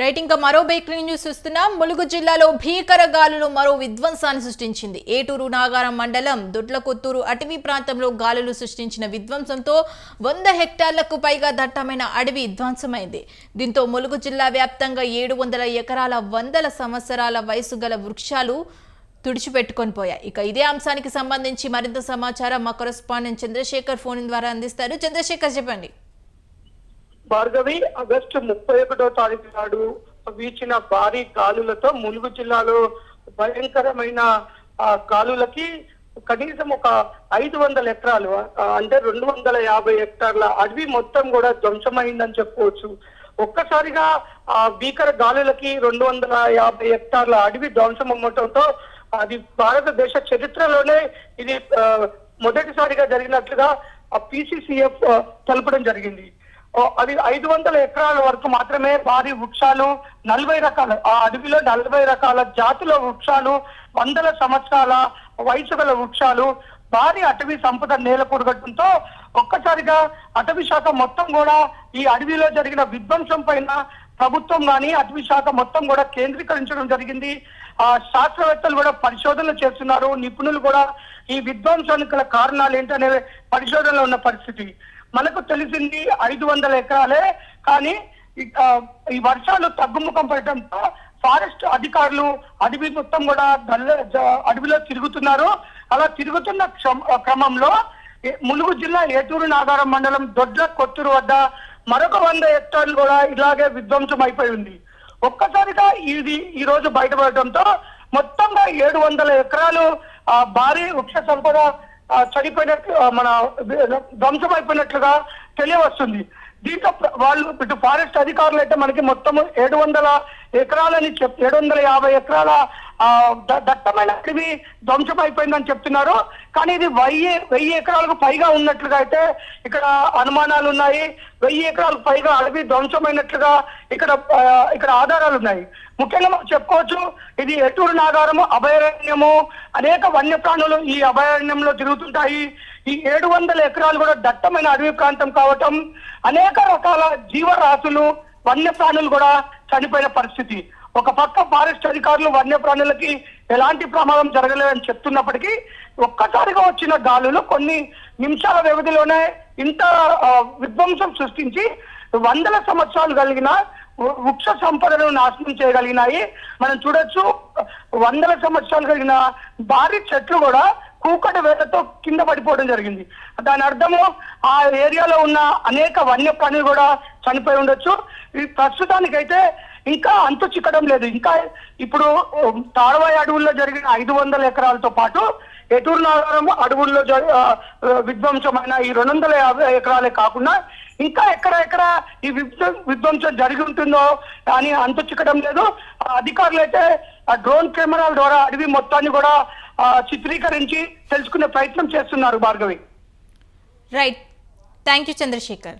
Right ఇంకా మరో bakery news చూస్తున్నాం. ములుగు జిల్లాలో భీకర గాలులు మరో విధ్వంసాన్ని సృష్టించింది. ఏటూరు నాగారం మండలం దొడ్లకొత్తూరు అటవీ ప్రాంతంలో గాలులు సృష్టించిన విధ్వంసంతో వంద హెక్టార్లకు పైగా దట్టమైన అడవి విధ్వంసమైంది దీంతో ములుగు జిల్లా వ్యాప్తంగా ఏడు వందల ఎకరాల వందల సంవత్సరాల వయసు గల వృక్షాలు తుడిచిపెట్టుకొని పోయాయి. ఇక ఇదే అంశానికి సంబంధించి మరింత సమాచారం మా కొరస్పాండెంట్ చంద్రశేఖర్ ఫోన్ ద్వారా అందిస్తారు. చంద్రశేఖర్ చెప్పండి. భార్గవి ఆగస్టు ముప్పై ఒకటో తారీఖు నాడు వీచిన భారీ గాలులతో ములుగు జిల్లాలో భయంకరమైన ఆ, గాలులకి కనీసం ఒక ఐదు వందల ఎకరాలు అంటే రెండు వందల యాభై హెక్టార్ల అడవి మొత్తం కూడా ధ్వంసమైందని చెప్పుకోవచ్చు. ఒక్కసారిగా ఆ భీకర గాలులకి రెండు వందల యాభై హెక్టార్ల అడవి ధ్వంసం అవ్వటంతో అది భారతదేశ చరిత్రలోనే ఇది మొదటిసారిగా జరిగినట్లుగా ఆ పిసిసిఎఫ్ తెలపడం జరిగింది. అది ఐదు వందల ఎకరాల వరకు మాత్రమే భారీ వృక్షాలు నలభై రకాల ఆ అడవిలో నలభై రకాల జాతుల వృక్షాలు వందల సంవత్సరాల వయసు గల వృక్షాలు భారీ అటవీ సంపద నేలకూడగట్టడంతో ఒక్కసారిగా అటవీ శాఖ మొత్తం కూడా ఈ అడవిలో జరిగిన విధ్వంసం పైన ప్రభుత్వం కానీ అటవీ శాఖ మొత్తం కూడా కేంద్రీకరించడం జరిగింది. ఆ శాస్త్రవేత్తలు కూడా పరిశోధనలు చేస్తున్నారు. నిపుణులు కూడా ఈ విధ్వంసానికి గల కారణాలు ఏంటనే పరిశోధనలో ఉన్న పరిస్థితి. మనకు తెలిసింది ఐదు వందల ఎకరాలే కానీ ఈ- వర్షాలు తగ్గుముఖం పడటంతో ఫారెస్ట్ అధికారులు అడవి మొత్తం కూడా అడవిలో తిరుగుతున్నారు. అలా తిరుగుతున్న క్రమంలో ములుగు జిల్లా ఏటూరు నాగారం మండలం దొడ్ల కొత్తూరు వద్ద మరొక వంద హెక్టార్లు కూడా ఇలాగే విధ్వంసం అయిపోయి ఉంది ఒక్కసారిగా ఇది ఈ రోజు బయటపడటంతో మొత్తంగా ఏడు వందల ఎకరాలు భారీ వృక్ష సంపద చనిపోయినట్లు మన ధ్వంసం అయిపోయినట్లుగా తెలియవస్తుంది. దీంతో వాళ్ళు ఇటు ఫారెస్ట్ అధికారులు అయితే మనకి మొత్తం ఏడు వందల ఎకరాలని చెప్ ఏడు వందల యాభై ఎకరాల దట్టమైన అడవి ధ్వంసం అయిపోయిందని చెప్తున్నారు. కానీ ఇది వెయ్యి వెయ్యి ఎకరాలకు పైగా ఉన్నట్లుగా అయితే ఇక్కడ అనుమానాలు ఉన్నాయి. వెయ్యి ఎకరాలకు పైగా అడవి ధ్వంసమైనట్లుగా ఇక్కడ ఇక్కడ ఆధారాలు ఉన్నాయి. ముఖ్యంగా మనం చెప్పుకోవచ్చు ఇది ఎటూరు నాగారము అభయారణ్యము. అనేక వన్యప్రాణులు ఈ అభయారణ్యంలో తిరుగుతుంటాయి. ఈ ఏడు వందల ఎకరాలు కూడా దట్టమైన అడవి ప్రాంతం కావటం అనేక రకాల జీవరాశులు వన్యప్రాణులు కూడా చనిపోయిన పరిస్థితి. ఒక పక్క ఫారెస్ట్ అధికారులు వన్యప్రాణులకి ఎలాంటి ప్రమాదం జరగలేదని చెప్తున్నప్పటికీ ఒక్కసారిగా వచ్చిన గాలులు కొన్ని నిమిషాల వ్యవధిలోనే ఇంత విధ్వంసం సృష్టించి వందల సంవత్సరాలు కలిగిన వృ- వృక్ష సంపదను నాశనం చేయగలిగినాయి. మనం చూడొచ్చు వందల సంవత్సరాలు కలిగిన భారీ చెట్లు కూడా కూకటి వేలతో కింద పడిపోవడం జరిగింది. దాని అర్థము ఆ ఏరియాలో ఉన్న అనేక వన్యప్రాణులు కూడా చనిపోయి ఉండొచ్చు. ఈ ప్రస్తుతానికైతే ఇంకా అంతు చిక్కడం లేదు. ఇంకా ఇప్పుడు తాడవాయి అడవుల్లో జరిగిన ఐదు వందల ఎకరాలతో పాటు ఎటూరు నగరం అడవుల్లో జరి- విధ్వంసమైన ఈ రెండు వందల యాభై ఎకరాలే కాకుండా ఇంకా ఎక్కడ ఎక్కడ ఈ విధ్వంసం జరిగి ఉంటుందో అని అంతు చిక్కడం లేదు. ఆ అధికారులు అయితే ఆ డ్రోన్ కెమెరాల ద్వారా అడవి మొత్తాన్ని కూడా చిత్రీకరించి తెలుసుకునే ప్రయత్నం చేస్తున్నారు Bhargavi. Right thank you Chandrashekhar